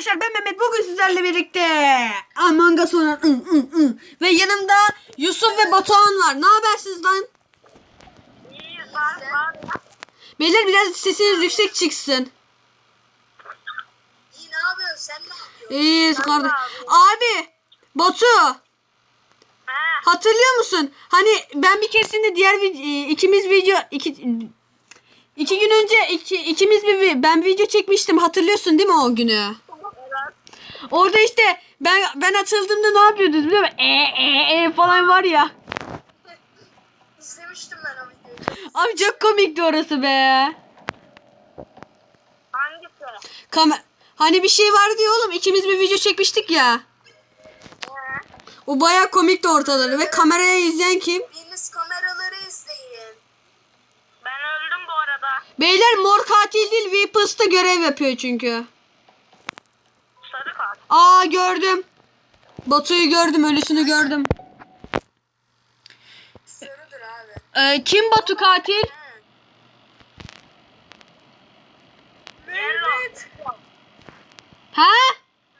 arkadaşlar ben Mehmet bugün sizlerle birlikte Among Us oynuyorum. Ih, ih, ih. Ve yanımda Yusuf ve Batuhan var. Ne habersiniz lan? İyiyiz var. Beyler biraz sesiniz yüksek çıksın. İyi ne yapıyorsun sen ne yapıyorsun? İyiyiz kardeş. Abi Batu He. hatırlıyor musun? Hani ben bir keresinde diğer e, ikimiz video iki iki gün önce iki, ikimiz bir ben video çekmiştim. Hatırlıyorsun değil mi o günü? Orada işte ben ben atıldığımda ne yapıyordunuz biliyor musun? E, e, e falan var ya. İzlemiştim ben o videoyu. Abi çok komikti orası be. Hangisi? Kam hani bir şey vardı ya oğlum ikimiz bir video çekmiştik ya. He. O baya komikti ortaları ve kameraya izleyen kim? Biriniz kameraları izleyin. Ben öldüm bu arada. Beyler mor katil değil Weapons'ta görev yapıyor çünkü. Aa gördüm. Batu'yu gördüm ölüsünü gördüm. Sarıdır abi. Ee, kim Batu katil? Yellow. Ha?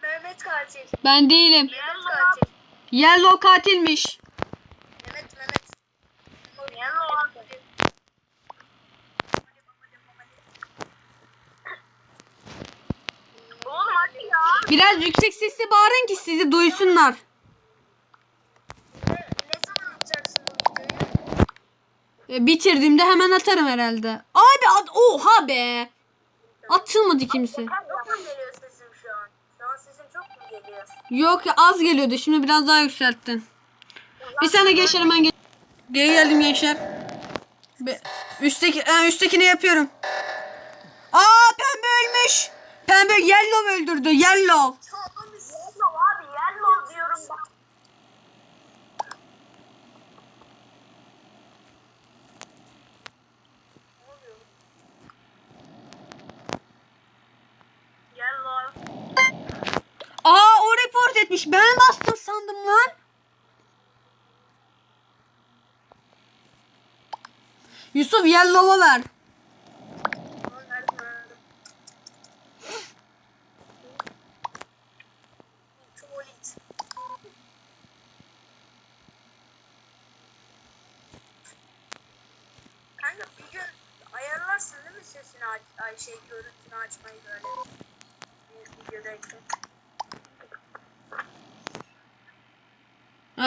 Mehmet katil. Ben değilim. Mehmet katil. Yellow katilmiş. Mehmet Mehmet. Yellow. Oğlum hadi ya. Biraz yüksek sesle bağırın ki sizi duysunlar. Ee, bitirdiğimde hemen atarım herhalde. Abi at oha be. Atılmadı kimse. Yok az geliyordu. Şimdi biraz daha yükselttin. Bir saniye gençler hemen gel. Geri geldim gençler. Be- üstteki e, üsttekini yapıyorum. Aa pembe ölmüş. Pembe yellow öldürdü. Yellow. Yellow abi yellow diyorum bak. Aa o report etmiş. Ben bastım sandım lan. Yusuf yellow'a ver. Tamam verdim verdim. Tuvalet. Kanka bir gün ayarlarsın değil mi sesini aç, ay şey görüntünü açmayı böyle bir videodayken.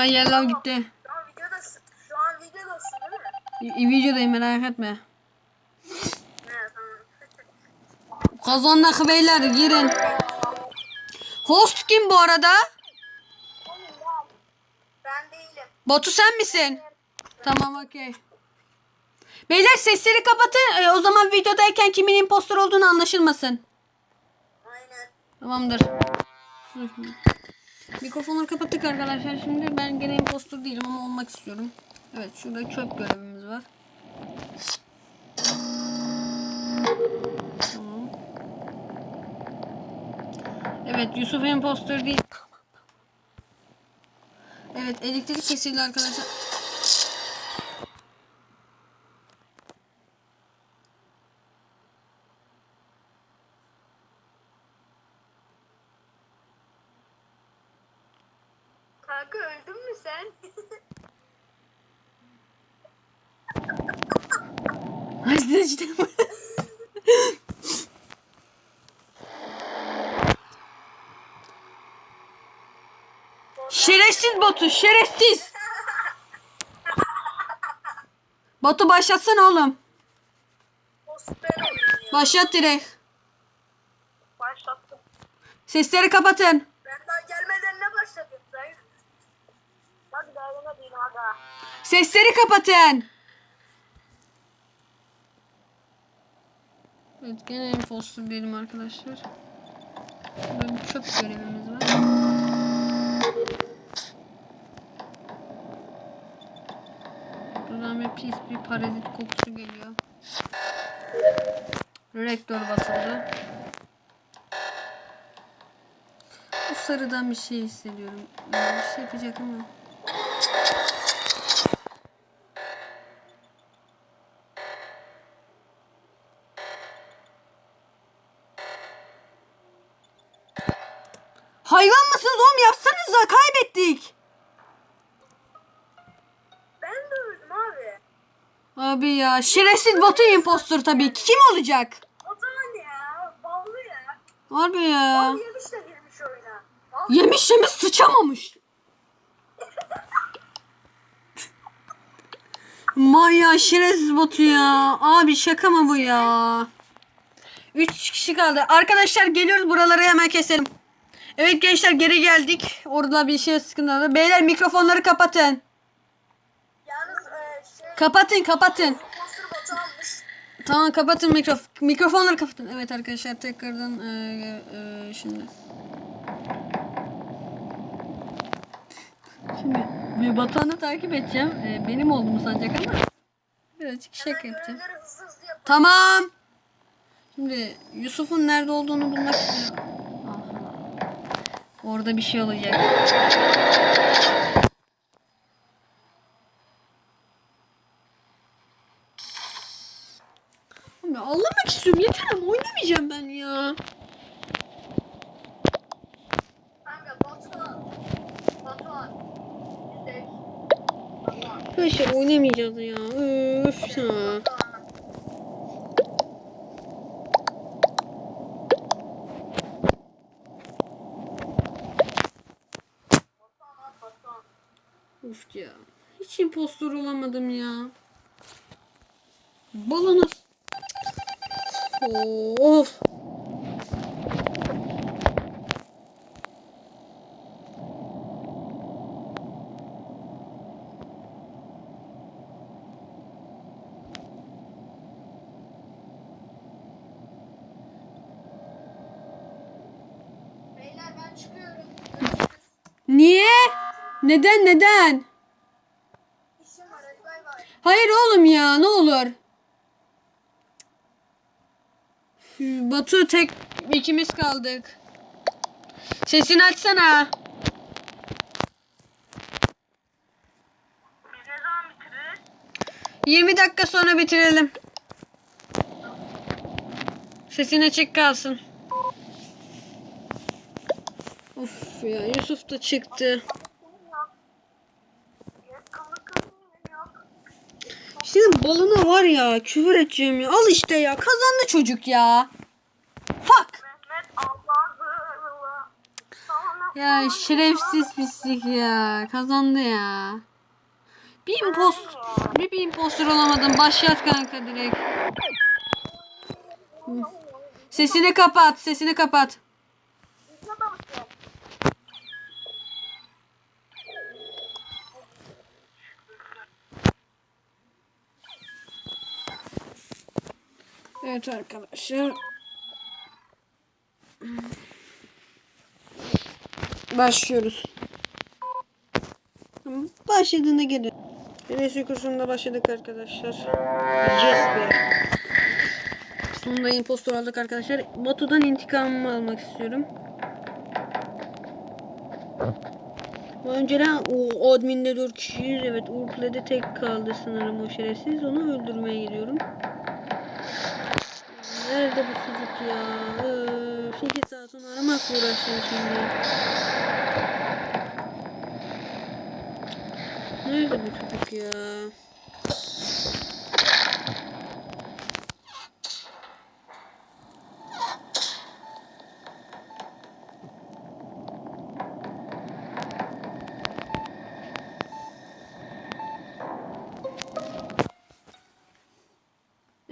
Ha yellow gitti. Şu an videodasın. Şu an videodasın değil mi? Videodayım merak etme. Kazandık beyler girin. Host kim bu arada? Ben değilim. Batu sen misin? Tamam okey. Beyler sesleri kapatın. Ee, o zaman videodayken kimin impostor olduğunu anlaşılmasın. Aynen. Tamamdır. Mikrofonları kapattık arkadaşlar. Şimdi ben gene impostor değilim ama olmak istiyorum. Evet şurada çöp görevimiz var. Tamam. Evet Yusuf impostor değil. Evet elektrik kesildi arkadaşlar. Kanka öldün mü sen? Size işte. şerefsiz Batu şerefsiz. Batu başlatsana oğlum. Başlat direkt. Başlattım. Sesleri kapatın. Ben daha gelmeden ne başladın sen? Hadi daha değil aga. Sesleri kapatın. Evet gene impostor diyelim arkadaşlar. Bir çöp görevimiz var. Buradan bir pis bir parazit kokusu geliyor. Rektör basıldı. Bu sarıdan bir şey hissediyorum. Bir şey yapacak ama. Oğlum yapsanıza kaybettik. Ben de öldüm abi. Abi ya şerefsiz Batu impostor tabii ki. Kim olacak? O zaman ya. Ballı ya. Harbi ya. Bal yemiş de girmiş oyuna. Bal Yemiş yemiş sıçamamış. Maya şerefsiz Batu ya. Abi şaka mı bu ya? Üç kişi kaldı. Arkadaşlar geliyoruz buraları hemen keselim. Evet gençler geri geldik. Orada bir şey sıkıntı oldu. Beyler mikrofonları kapatın. Yalnız e, şey... Kapatın kapatın. Tamam kapatın mikrof mikrofonları kapatın. Evet arkadaşlar tekrardan e, e, şimdi. Şimdi bir Batuhan'ı takip edeceğim. E, benim olduğumu sanacak ama birazcık şaka yapacağım. Tamam. Şimdi Yusuf'un nerede olduğunu bulmak istiyorum. Orada bir şey olacak. Ya Ağlamak istiyorum yeter ama oynamayacağım ben ya. Arkadaşlar oynamayacağız ya. Üf ya. Batuhan. Batuhan, Batuhan. Uf ya. Hiç impostor olamadım ya. Balonu. Of. Beyler ben çıkıyorum. Görüşürüz. Niye? Neden neden? İşim var hadi bay bay. Hayır oğlum ya ne olur. Batu tek ikimiz kaldık. Sesini açsana. Ne zaman bitiririz? 20 dakika sonra bitirelim. Sesin açık kalsın. Of ya Yusuf da çıktı. Senin balına var ya küfür edeceğim ya. Al işte ya kazandı çocuk ya. Fuck. Ya şerefsiz pislik ya. Kazandı ya. Bir impost bir, bir impostor olamadım. Başlat kanka direkt. Sesini kapat. Sesini kapat. Evet arkadaşlar. Başlıyoruz. Başladığında gelin. Resul kursunda başladık arkadaşlar. Yes be. Sonunda impostor aldık arkadaşlar. Batu'dan intikamımı almak istiyorum. Önceden o adminde 4 kişiyiz. Evet Urple'de tek kaldı sanırım o şerefsiz. Onu öldürmeye gidiyorum. Nerede bu çocuk ya? Öf, 2 saat onu aramakla uğraşacağım şimdi. Nerede bu çocuk ya?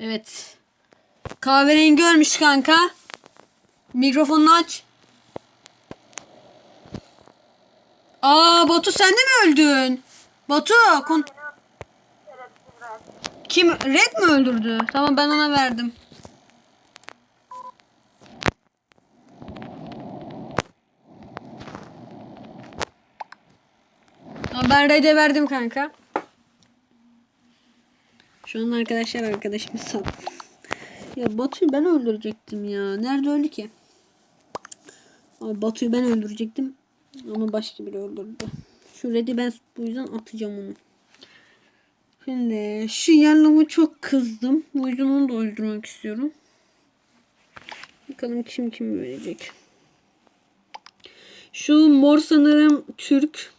Evet. Kahverengi görmüş kanka. Mikrofonunu aç. Aa Batu sen de mi öldün? Batu kon- kim Red mi öldürdü? Tamam ben ona verdim. Ben Red'e verdim kanka. Şu an arkadaşlar arkadaşımız sağ. Ya Batu'yu ben öldürecektim ya. Nerede öldü ki? Abi Batu'yu ben öldürecektim. Ama başka biri öldürdü. Şu Red'i ben bu yüzden atacağım onu. Şimdi şu yerlama çok kızdım. Bu yüzden onu da öldürmek istiyorum. Bakalım kim kim verecek. Şu mor sanırım Türk.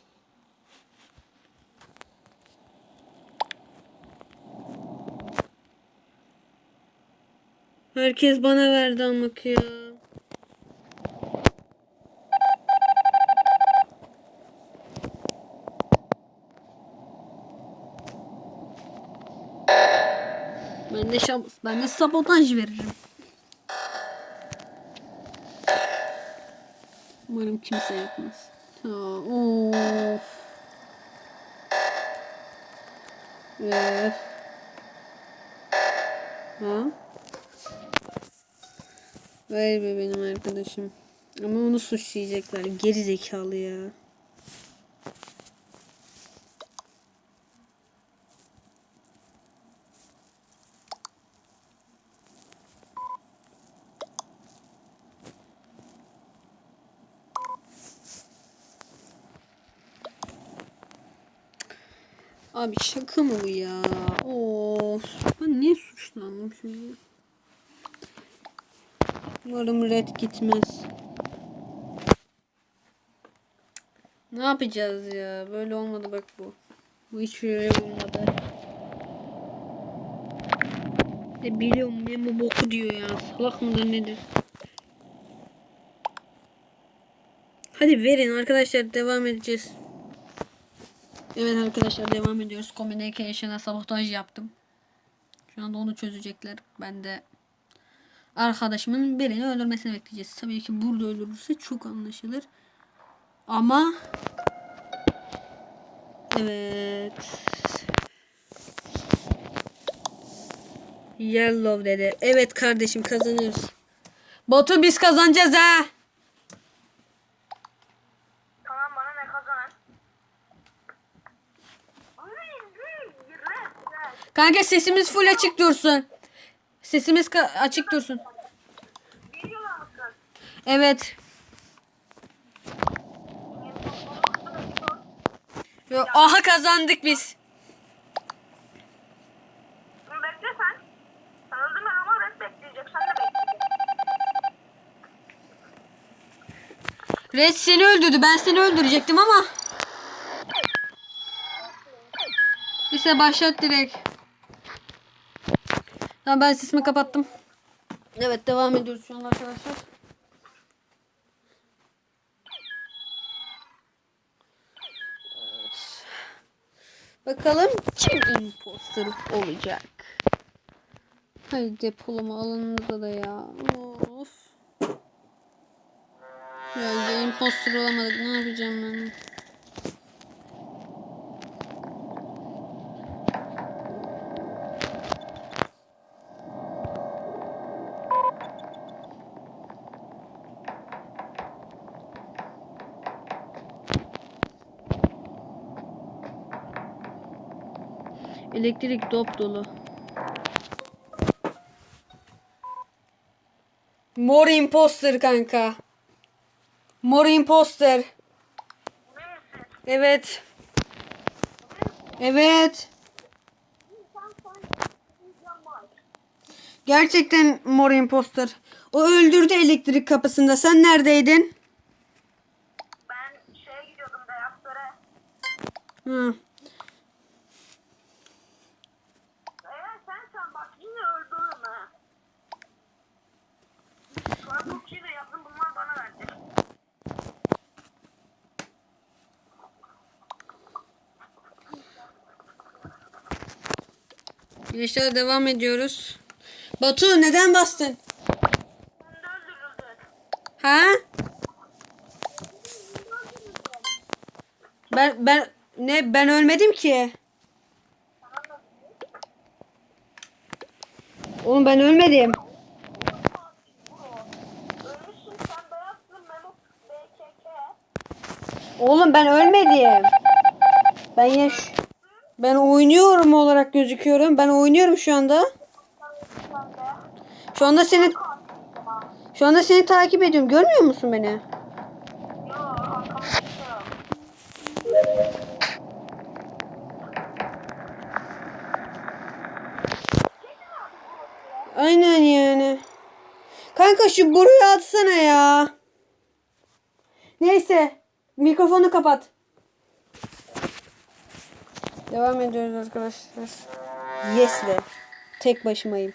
Herkes bana verdi almak ya. Ben de şab ben de sabotaj veririm. Umarım kimse yapmaz. Ha, of. Öf. Ha? Vay be benim arkadaşım. Ama onu suçlayacaklar. Geri zekalı ya. Abi şaka mı bu ya? Of. Ben niye suçlandım şimdi? Umarım red gitmez. Ne yapacağız ya? Böyle olmadı bak bu. Bu hiç böyle olmadı. E biliyorum ben bu boku diyor ya. Salak mıdır nedir? Hadi verin arkadaşlar devam edeceğiz. Evet arkadaşlar devam ediyoruz. Communication'a sabotaj yaptım. Şu anda onu çözecekler. Ben de arkadaşımın birini öldürmesini bekleyeceğiz. Tabii ki burada öldürürse çok anlaşılır. Ama evet. Yellow dedi. Evet kardeşim kazanıyoruz. Batu biz kazanacağız ha. Tamam bana ne kazanan? Kanka sesimiz full açık dursun. Sesimiz ka- açık dursun. Evet. Yo, Aha kazandık biz. Bekle sen. Öldün ben ama red bekleyecek. Sen de bekleyeceksin. Red seni öldürdü. Ben seni öldürecektim ama. İşte başlat direkt. Tamam ben sesimi kapattım. Evet devam ediyoruz şu an arkadaşlar. Bakalım kim imposter olacak. Haydi depolama alanınıza da ya. Of. Ya imposter olamadık. Ne yapacağım ben? Elektrik dop dolu. Mor imposter kanka. Mor imposter. Evet. Evet. Gerçekten mor imposter. O öldürdü elektrik kapısında. Sen neredeydin? Ben şeye gidiyordum reaktöre. Hı. Eğer sen sen bak yine öldürürüm ha. Sonra çok şey de yaptım bunlar bana verdi. Gençler devam ediyoruz. Batu neden bastın? Ha? Ben ben ne ben ölmedim ki. Oğlum ben ölmedim. Oğlum ben ölmedim. Ben yaş ben oynuyorum olarak gözüküyorum. Ben oynuyorum şu anda. Şu anda seni şu anda seni takip ediyorum. Görmüyor musun beni? Aynen yani. Kanka şu boruyu atsana ya. Neyse. Mikrofonu kapat. Devam ediyoruz arkadaşlar. Yes'le. Tek başımayım.